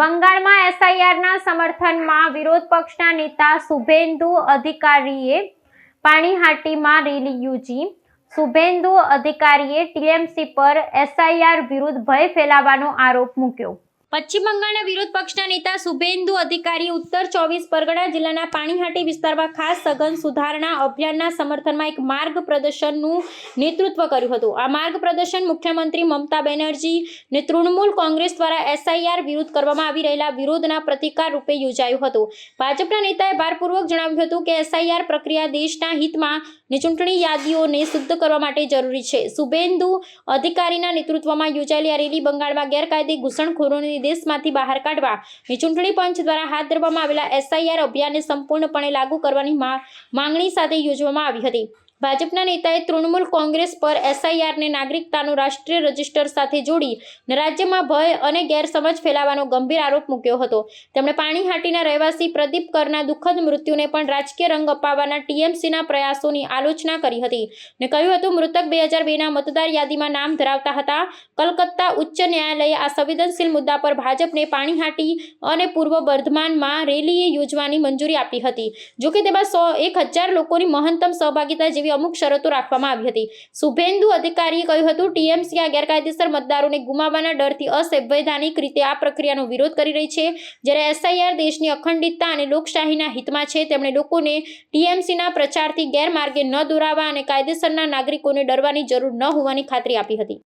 બંગાળમાં એસઆઈઆરના સમર્થનમાં વિરોધ પક્ષના નેતા શુભેન્દુ અધિકારીએ પાણીહાટીમાં રેલી યોજી. શુભેન્દુ અધિકારીએ ટીએમસી પર એસઆઈઆર વિરુદ્ધ ભય ફેલાવવાનો આરોપ મૂક્યો. પશ્ચિમ બંગાળના વિરોધ પક્ષના નેતા શુભેન્દુ અધિકારીએ ઉત્તર ચોવીસ પરગણા જિલ્લાના પાણીહાટી વિસ્તારમાં ખાસ સઘન સુધારણા અભિયાનના સમર્થનમાં એક માર્ગ પ્રદર્શનનું નેતૃત્વ કર્યું હતું. આ માર્ગ પ્રદર્શન મુખ્યમંત્રી મમતા બેનર્જી ને તૃણમૂલ કોંગ્રેસ દ્વારા એસઆઈઆર વિરુદ્ધ કરવામાં આવી રહેલા વિરોધના પ્રતિકાર રૂપે યોજાયું હતું. ભાજપના નેતાએ ભારપૂર્વક જણાવ્યું હતું કે એસઆઈઆર પ્રક્રિયા દેશના હિતમાં ને ચૂંટણી યાદીઓને શુદ્ધ કરવા માટે જરૂરી છે. શુભેન્દુ અધિકારીના નેતૃત્વમાં યોજાયેલી આ રેલી બંગાળમાં ગેરકાયદે ઘૂસણખોરોને દેશમાંથી બહાર કાઢવા. ચૂંટણી પંચ દ્વારા હાથ ધરવામાં આવેલા એસઆઈઆર અભિયાનને સંપૂર્ણપણે લાગુ કરવાની માંગણી સાથે યોજવામાં આવી હતી. ભાજપના નેતાએ તૃણમૂલ કોંગ્રેસ પર એસઆઈઆરને નાગરિકતાનું રાષ્ટ્રીય રજિસ્ટર સાથે જોડી રાજ્યમાં ભય અને ગેરસમજ ફેલાવવાનો ગંભીર આરોપ મૂક્યો હતો. તેમણે પાણીહાટીના રહેવાસી પ્રદીપ કરના દુઃખદ મૃત્યુને પણ રાજકીય રંગ અપાવવાના ટીએમસીના પ્રયાસોની આલોચના કરી હતી ને કહ્યું હતું, મૃતક બે હજાર બેના મતદાર યાદીમાં નામ ધરાવતા હતા. કલકત્તા ઉચ્ચ ન્યાયાલયે આ સંવેદનશીલ મુદ્દા પર ભાજપને પાણીહાટી અને પૂર્વ બર્ધમાનમાં રેલીએ યોજવાની મંજૂરી આપી હતી. જોકે તેમાં સો એક હજાર લોકોની મહત્તમ સહભાગિતા જેવી અમુક શરતો રાખવામાં આવી હતી. શુભેન્દુ અધિકારીએ કહ્યું હતું, ટીએમસી આ ગેરકાયદેસર મતદારોને ગુમાવવાના ડરથી અસંવૈધાનિક રીતે આ પ્રક્રિયાનો વિરોધ કરી રહી છે. જ્યારે એસઆઈઆર દેશની અખંડિતતા અને લોકશાહીના હિતમાં છે, તેમણે લોકોને ટીએમસીના પ્રચારથી ગેરમાર્ગે ન દોરાવા અને કાયદેસરના નાગરિકોને ડરવાની જરૂર ન હોવાની ખાતરી આપી હતી.